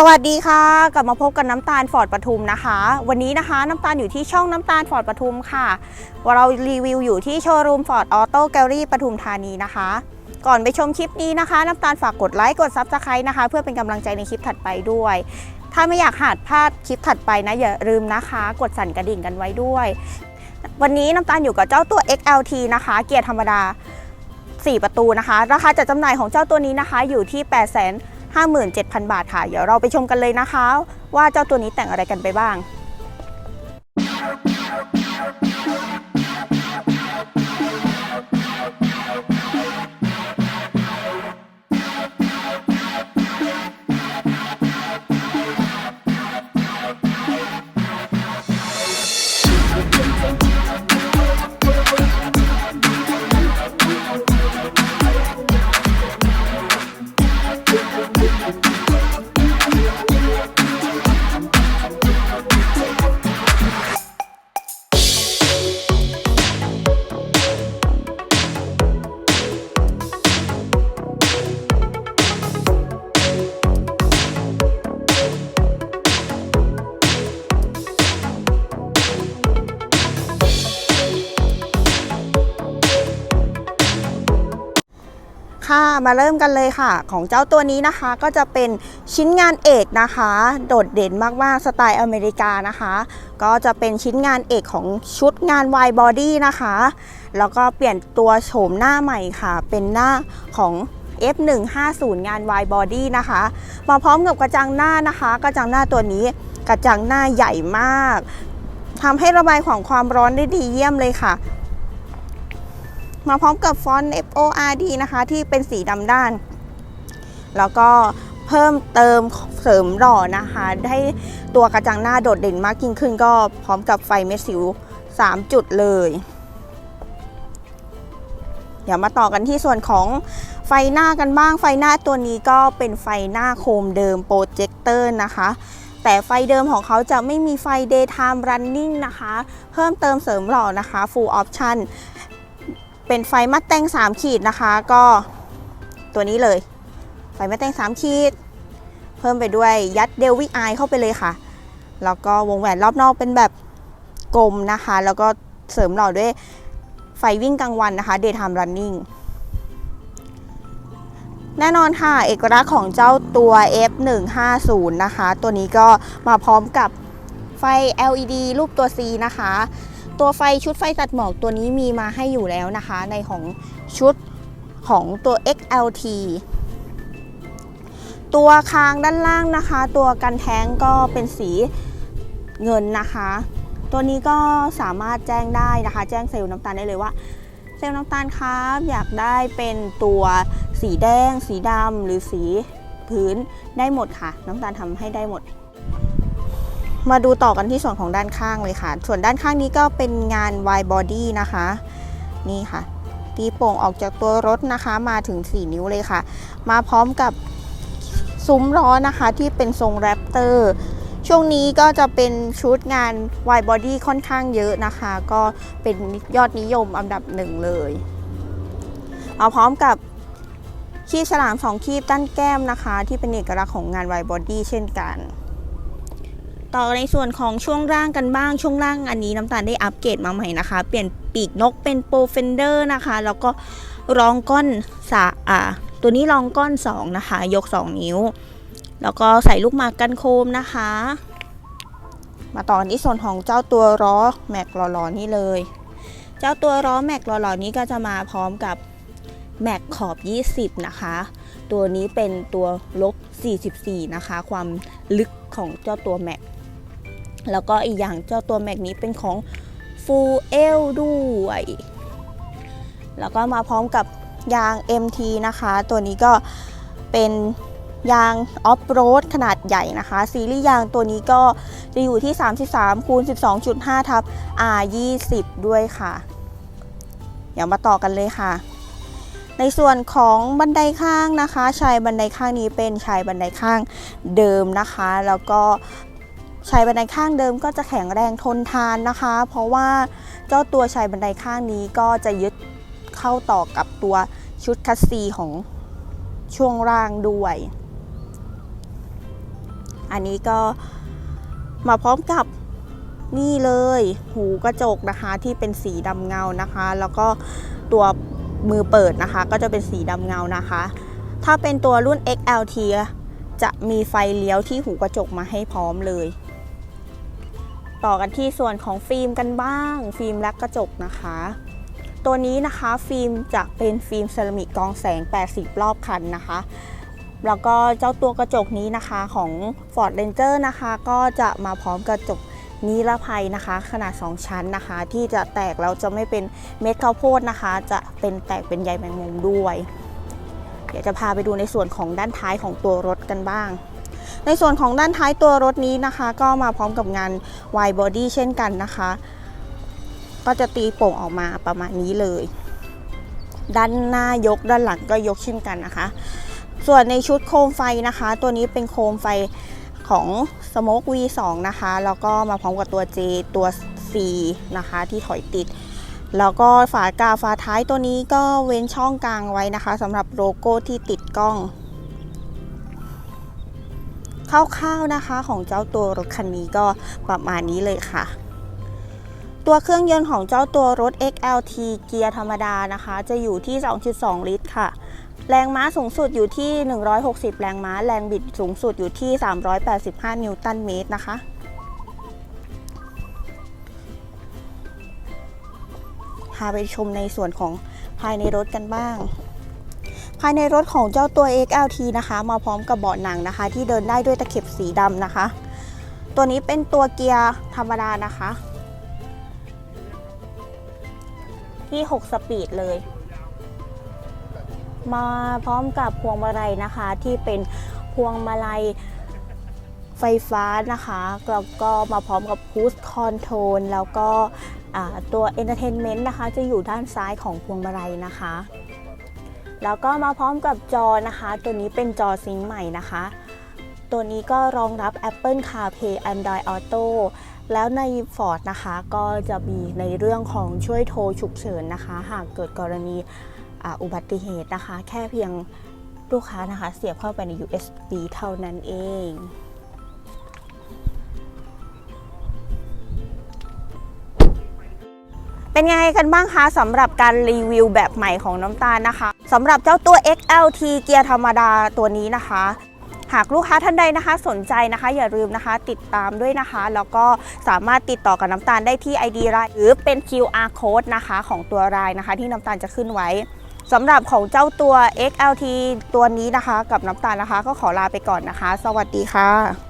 สวัสดีค่ะ กลับมาพบกับน้ำตาลฟอร์ดปทุมนะคะ วันนี้นะคะน้ำตาลอยู่ที่ช่องน้ำตาลฟอร์ดปทุมค่ะว่าเรารีวิวอยู่ที่โชว์รูมฟอร์ดออโต้แกลลี่ปทุมธานีนะคะ ก่อนไปชมคลิปนี้นะคะ น้ำตาลฝากกดไลค์กดซับสไครต์นะคะ เพื่อเป็นกำลังใจในคลิปถัดไปด้วย ถ้าไม่อยากหาดพลาดคลิปถัดไปนะอย่าลืมนะคะ กดสั่นกระดิ่งกันไว้ด้วย วันนี้น้ำตาลอยู่กับเจ้าตัว XLT นะคะ เกียร์ธรรมดา 4 ประตูนะคะ ราคาจัดจำหน่ายของเจ้าตัวนี้นะคะอยู่ที่8 5 7 0 0 0 บาทค่ะ เดี๋ยวเราไปชมกันเลยนะคะ ว่าเจ้าตัวนี้แต่งอะไรกันไปบ้าง ค่ะมาเริ่มกันเลยค่ะ ของเจ้าตัวนี้นะคะก็จะเป็นชิ้นงานเอกนะคะ โดดเด่นมากๆสไตล์อเมริกานะคะ ก็จะเป็นชิ้นงานเอกของชุดงาน wide body นะคะ แล้วก็เปลี่ยนตัวโฉมหน้าใหม่ค่ะ เป็นหน้าของ F150 งาน wide body นะคะ มาพร้อมกับกระจังหน้านะคะ กระจังหน้าตัวนี้กระจังหน้าใหญ่มากทำให้ระบายของความร้อนได้ดีเยี่ยมเลยค่ะ มาพร้อมกับฟอนต์ F O R D นะคะ ที่เป็นสีดำด้าน แล้วก็เพิ่มเติมเสริมหล่อนะคะ ให้ตัวกระจังหน้าโดดเด่นมากยิ่งขึ้นก็พร้อมกับไฟเม็ดสิว 3 จุดเลย เดี๋ยวมาต่อกันที่ส่วนของไฟหน้ากันบ้าง ไฟหน้าตัวนี้ก็เป็นไฟหน้าโคมเดิมโปรเจคเตอร์นะคะแต่ไฟเดิมของเขาจะไม่มีไฟ daytime running นะคะ เพิ่มเติมเสริมหล่อนะคะ full option เป็นไฟมัดแต่ง3 ขีดนะคะ ก็ตัวนี้เลย ไฟมัดแต่ง3 ขีด เพิ่มไปด้วยยัดเดลวิไอเข้าไปเลยค่ะ แล้วก็วงแหวนรอบนอกเป็นแบบกลมนะคะ แล้วก็เสริมหล่อด้วยไฟวิ่งกลางวันนะคะ daytime running แน่นอนค่ะ เอกลักษณ์ของเจ้าตัว F150 นะคะ ตัวนี้ก็มาพร้อมกับไฟ LED รูปตัว C นะคะ ตัวไฟชุดไฟตัดหมอกตัวนี้มีมาให้อยู่แล้วนะคะ ในของชุดของตัว XLT ตัวคางด้านล่างนะคะ ตัวกันแท้งก็เป็นสีเงินนะคะ ตัวนี้ก็สามารถแจ้งได้นะคะ แจ้งเซลล์น้ำตาลได้เลยว่า เซลล์น้ำตาลครับอยากได้เป็นตัวสีแดง สีดำหรือสีพื้นได้หมดค่ะ น้ำตาลทำให้ได้หมด มาดูต่อกันที่ส่วนของด้านข้างเลยค่ะ ส่วนด้านข้างนี้ก็เป็นงาน wide body นะคะ นี่ค่ะ ตีโป่งออกจากตัวรถนะคะ มาถึง 4 นิ้วเลยค่ะ มาพร้อมกับซุ้มล้อนะคะที่เป็นทรงแรปเตอร์ช่วงนี้ก็จะเป็นชุดงาน wide body ค่อนข้างเยอะนะคะ ก็เป็นยอดนิยมอันดับหนึ่งเลยมาพร้อมกับคีบฉลามสองคีบด้านแก้มนะคะ ที่เป็นเอกลักษณ์ของงาน wide body เช่นกัน ต่อในส่วนของช่วงล่างกันบ้างช่วงล่างอันนี้น้ำตาลได้อัปเกรดมาใหม่นะคะ เปลี่ยนปีกนกเป็นโปรเฟนเดอร์นะคะ แล้วก็รองก้อนสาอ่าตัวนี้รองก้อน 2 นะคะ ยก 2 นิ้ว แล้วก็ใส่ลูกหมากกันโคมนะคะ มาต่อที่ส่วนของเจ้าตัวล้อแม็กหล่อๆนี่เลย เจ้าตัวล้อแม็กหล่อๆนี้ก็จะมาพร้อมกับแม็กขอบ 20 นะคะ ตัวนี้เป็นตัวลบ44 นะคะ ความลึกของเจ้าตัวแม็ก แล้วก็อีกอย่างเจ้าตัวแม็กนี้เป็นของ Full L ด้วย แล้วก็มาพร้อมกับยาง MT นะคะ ตัวนี้ก็เป็นยางออฟโรดขนาดใหญ่นะคะ ซีรีส์ยางตัวนี้ก็จะอยู่ที่ 33คูณ12.5 ทับ R20 ด้วยค่ะ เดี๋ยวมาต่อกันเลยค่ะ ในส่วนของบันไดข้างนะคะชายบันไดข้างนี้เป็นชายบันไดข้างเดิมนะคะ แล้วก็ ชายบันไดข้างเดิมก็จะแข็งแรงทนทานนะคะ เพราะว่าเจ้าตัวชายบันไดข้างนี้ก็จะยึดเข้าต่อกับตัวชุดคัสซีของช่วงล่างด้วย อันนี้ก็มาพร้อมกับนี่เลย หูกระจกนะคะที่เป็นสีดำเงานะคะ แล้วก็ตัวมือเปิดนะคะ ก็จะเป็นสีดำเงานะคะ ถ้าเป็นตัวรุ่น XLT จะมีไฟเลี้ยวที่หูกระจกมาให้พร้อมเลย ต่อกันที่ส่วนของฟิล์มกันบ้าง ฟิล์มและกระจกนะคะ ตัวนี้นะคะฟิล์มจะเป็นฟิล์มเซรามิกกองแสง 80 รอบคันนะคะ แล้วก็เจ้าตัวกระจกนี้นะคะของ Ford Ranger นะคะ ก็จะมาพร้อมกระจกนิรภัยนะคะ ขนาด 2 ชั้นนะคะ ที่จะแตกแล้วจะไม่เป็นเม็ดข้าวโพดนะคะ จะเป็นแตกเป็นใยแมงมุมด้วย เดี๋ยวจะพาไปดูในส่วนของด้านท้ายของตัวรถกันบ้าง ในส่วนของด้านท้ายตัวรถนี้นะคะ ก็มาพร้อมกับงาน wide body เช่นกันนะคะ ก็จะตีโป่งออกมาประมาณนี้เลย ด้านหน้ายกด้านหลังก็ยกเช่นกันนะคะ ส่วนในชุดโคมไฟนะคะ ตัวนี้เป็นโคมไฟของ Smoke V2 นะคะ แล้วก็มาพร้อมกับตัว J ตัว C นะคะที่ถอยติด แล้วก็ฝากาฝาท้ายตัวนี้ก็เว้นช่องกลางไว้นะคะสำหรับโลโก้ที่ติดกล้อง คร่าวๆนะคะ ของเจ้าตัวรถคันนี้ก็ประมาณนี้เลยค่ะ ตัวเครื่องยนต์ของเจ้าตัวรถ XLT เกียร์ธรรมดานะคะ จะอยู่ที่ 2.2 ลิตรค่ะ แรงม้าสูงสุดอยู่ที่ 160 แรงม้า แรงบิดสูงสุดอยู่ที่ 385 นิวตันเมตรนะคะพาไปชมในส่วนของภายในรถกันบ้าง ภายในรถของเจ้าตัว XLT นะคะ มาพร้อมกับเบาะหนังนะคะ ที่เดินได้ด้วยตะเข็บสีดำนะคะ ตัวนี้เป็นตัวเกียร์ธรรมดานะคะ ที่ 6 สปีดเลย มาพร้อมกับพวงมาลัยนะคะ ที่เป็นพวงมาลัยไฟฟ้านะคะแล้วก็มาพร้อมกับ Push Control แล้วก็ตัว Entertainment นะคะ จะอยู่ด้านซ้ายของพวงมาลัยนะคะ แล้วก็มาพร้อมกับจอนะคะ ตัวนี้เป็นจอซิงค์ใหม่นะคะ ตัวนี้ก็รองรับ Apple CarPlay Android Auto แล้วใน Ford นะคะก็จะมีในเรื่องของช่วยโทรฉุกเฉินนะคะ หากเกิดกรณีออุบัติเหตุนะคะ แค่เพียงลูกค้านะคะ เสียบเข้าไปใน USB เท่านั้นเอง เป็นไงกันบ้างคะสำหรับการรีวิวแบบใหม่ของน้ำตาลนะคะสำหรับเจ้าตัว XLT เกียร์ธรรมดาตัวนี้นะคะ หากลูกค้าท่านใดนะคะ สนใจนะคะ อย่าลืมนะคะ ติดตามด้วยนะคะ แล้วก็สามารถติดต่อกับน้ำตาลได้ที่ ID รายหรือเป็น QR code นะคะ ของตัวรายนะคะ ที่น้ำตาลจะขึ้นไว้สำหรับของเจ้าตัว XLT ตัวนี้นะคะ กับน้ำตาลนะคะ ก็ขอลาไปก่อนนะคะ สวัสดีค่ะ